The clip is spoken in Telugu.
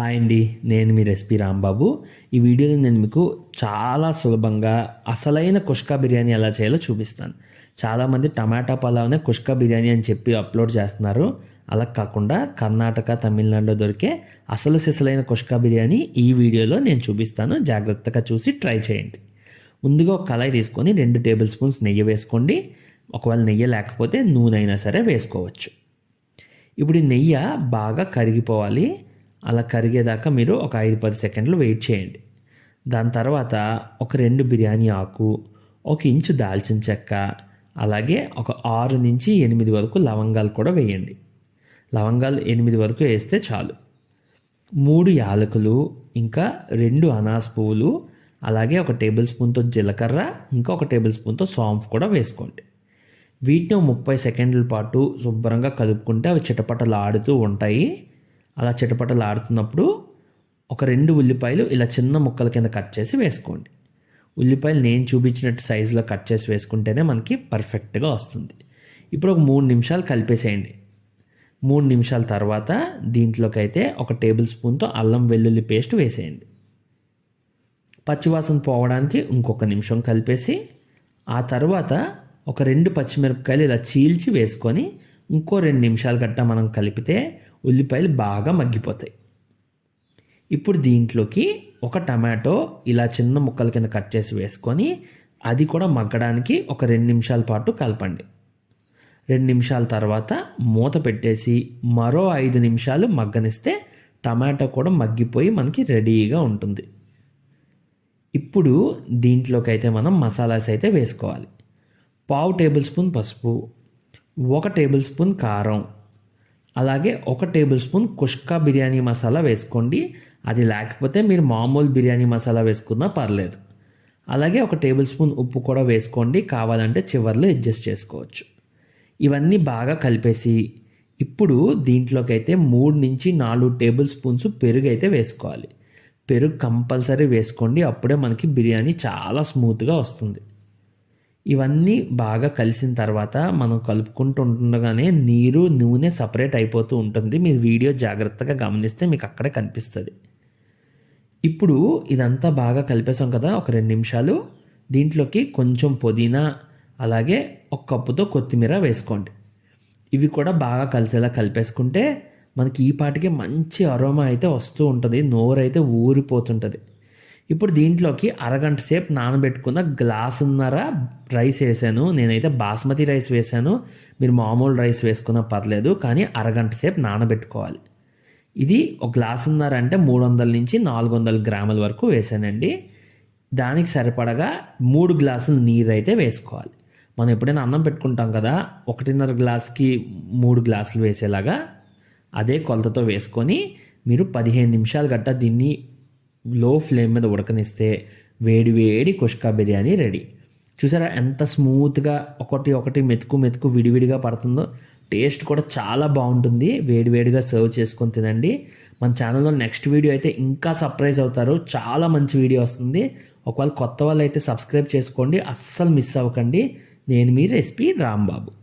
హాయ్ అండి నేను మీ రెసిపీ రాంబాబు. ఈ వీడియోలో నేను మీకు చాలా సులభంగా అసలైన కుష్కా బిర్యానీ ఎలా చేయాలో చూపిస్తాను. చాలామంది టమాటా పలావ్నే కుష్కా బిర్యానీ అని చెప్పి అప్లోడ్ చేస్తున్నారు. అలా కాకుండా కర్ణాటక తమిళనాడులో దొరికే అసలు సిసలైన కుష్కా బిర్యానీ ఈ వీడియోలో నేను చూపిస్తాను. జాగ్రత్తగా చూసి ట్రై చేయండి. ముందుగా ఒక కళాయి తీసుకొని రెండు టేబుల్ స్పూన్స్ నెయ్యి వేసుకోండి. ఒకవేళ నెయ్యి లేకపోతే నూనె అయినా సరే వేసుకోవచ్చు. ఇప్పుడు నెయ్యి బాగా కరిగిపోవాలి. అలా కరిగేదాకా మీరు ఒక ఐదు పది సెకండ్లు వెయిట్ చేయండి. దాని తర్వాత ఒక రెండు బిర్యానీ ఆకు ఒక ఇంచు దాల్చిన చెక్క అలాగే ఒక ఆరు నుంచి ఎనిమిది వరకు లవంగాలు కూడా వేయండి. లవంగాలు ఎనిమిది వరకు వేస్తే చాలు. మూడు యాలకులు ఇంకా రెండు అనాస్ పువ్వులు అలాగే ఒక టేబుల్ స్పూన్తో జీలకర్ర ఇంకా ఒక టేబుల్ స్పూన్తో సాంఫ్ కూడా వేసుకోండి. వీటిని ముప్పై సెకండ్ల పాటు శుభ్రంగా కలుపుకుంటే అవి చిటపటలు ఆడుతూ ఉంటాయి. అలా చిటపటలు ఆడుతున్నప్పుడు ఒక రెండు ఉల్లిపాయలు ఇలా చిన్న ముక్కల కింద కట్ చేసి వేసుకోండి. ఉల్లిపాయలు నేను చూపించినట్టు సైజులో కట్ చేసి వేసుకుంటేనే మనకి పర్ఫెక్ట్గా వస్తుంది. ఇప్పుడు ఒక మూడు నిమిషాలు కలిపేసేయండి. మూడు నిమిషాల తర్వాత దీంట్లోకి అయితే ఒక టేబుల్ స్పూన్తో అల్లం వెల్లుల్లి పేస్ట్ వేసేయండి. పచ్చివాసన పోవడానికి ఇంకొక నిమిషం కలిపేసి ఆ తర్వాత ఒక రెండు పచ్చిమిరపకాయలు ఇలా చీల్చి వేసుకొని ఇంకో రెండు నిమిషాలు గట్ట మనం కలిపితే ఉల్లిపాయలు బాగా మగ్గిపోతాయి. ఇప్పుడు దీంట్లోకి ఒక టమాటో ఇలా చిన్న ముక్కల కింద కట్ చేసి వేసుకొని అది కూడా మగ్గడానికి ఒక రెండు నిమిషాల పాటు కలపండి. రెండు నిమిషాల తర్వాత మూత పెట్టేసి మరో ఐదు నిమిషాలు మగ్గనిస్తే టమాటో కూడా మగ్గిపోయి మనకి రెడీగా ఉంటుంది. ఇప్పుడు దీంట్లోకి అయితే మనం మసాలాస్ అయితే వేసుకోవాలి. పావు టేబుల్ స్పూన్ పసుపు ఒక టేబుల్ స్పూన్ కారం. అలాగే ఒక టేబుల్ స్పూన్ కుష్కా బిర్యానీ మసాలా వేసుకోండి. అది లేకపోతే మీరు మామూలు బిర్యానీ మసాలా వేసుకున్నా పర్లేదు. అలాగే ఒక టేబుల్ స్పూన్ ఉప్పు కూడా వేసుకోండి. కావాలంటే చివర్లో అడ్జస్ట్ చేసుకోవచ్చు. ఇవన్నీ బాగా కలిపేసి ఇప్పుడు దీంట్లోకి అయితే మూడు నుంచి నాలుగు టేబుల్ స్పూన్స్ పెరుగు అయితే వేసుకోవాలి. పెరుగు కంపల్సరీ వేసుకోండి. అప్పుడే మనకి బిర్యానీ చాలా స్మూత్గా వస్తుంది. ఇవన్నీ బాగా కలిసిన తర్వాత మనం కలుపుకుంటూ ఉంటుండగానే నీరు నూనె సపరేట్ అయిపోతూ ఉంటుంది. మీరు వీడియో జాగ్రత్తగా గమనిస్తే మీకు అక్కడే కనిపిస్తుంది. ఇప్పుడు ఇదంతా బాగా కలిపేసాం కదా ఒక రెండు నిమిషాలు. దీంట్లోకి కొంచెం పుదీనా అలాగే ఒక కప్పుతో కొత్తిమీర వేసుకోండి. ఇవి కూడా బాగా కలిసేలా కలిపేసుకుంటే మనకి ఈ పాటికి మంచి అరోమా అయితే వస్తూ ఉంటుంది నోరు అయితే ఊరిపోతుంటుంది. ఇప్పుడు దీంట్లోకి అరగంట సేపు నానబెట్టుకున్న గ్లాసున్నర రైస్ వేసాను. నేనైతే బాస్మతి రైస్ వేసాను. మీరు మామూలు రైస్ వేసుకున్నా పర్లేదు కానీ అరగంట సేపు నానబెట్టుకోవాలి. ఇది ఒక గ్లాసున్నర అంటే మూడు వందల నుంచి నాలుగు వందల గ్రాముల వరకు వేసానండి. దానికి సరిపడగా మూడు గ్లాసులు నీరు అయితే వేసుకోవాలి. మనం ఎప్పుడైనా అన్నం పెట్టుకుంటాం కదా ఒకటిన్నర గ్లాస్కి మూడు గ్లాసులు వేసేలాగా అదే కొలతతో వేసుకొని మీరు పదిహేను నిమిషాలు గట్ట దీన్ని లో ఫ్లేమ్ మీద ఉడకనిస్తే వేడి వేడి కుష్కా బిర్యానీ రెడీ. చూసారా ఎంత స్మూత్గా ఒకటి ఒకటి మెతుకు మెతుకు విడివిడిగా పడుతుందో? టేస్ట్ కూడా చాలా బాగుంటుంది. వేడివేడిగా సర్వ్ చేసుకొని తినండి. మన ఛానల్లో నెక్స్ట్ వీడియో అయితే ఇంకా సర్ప్రైజ్ అవుతారు. చాలా మంచి వీడియో వస్తుంది. ఒకవేళ కొత్త వాళ్ళు అయితే సబ్స్క్రైబ్ చేసుకోండి. అస్సలు మిస్ అవ్వకండి. నేను మీ రెసిపీ రాంబాబు.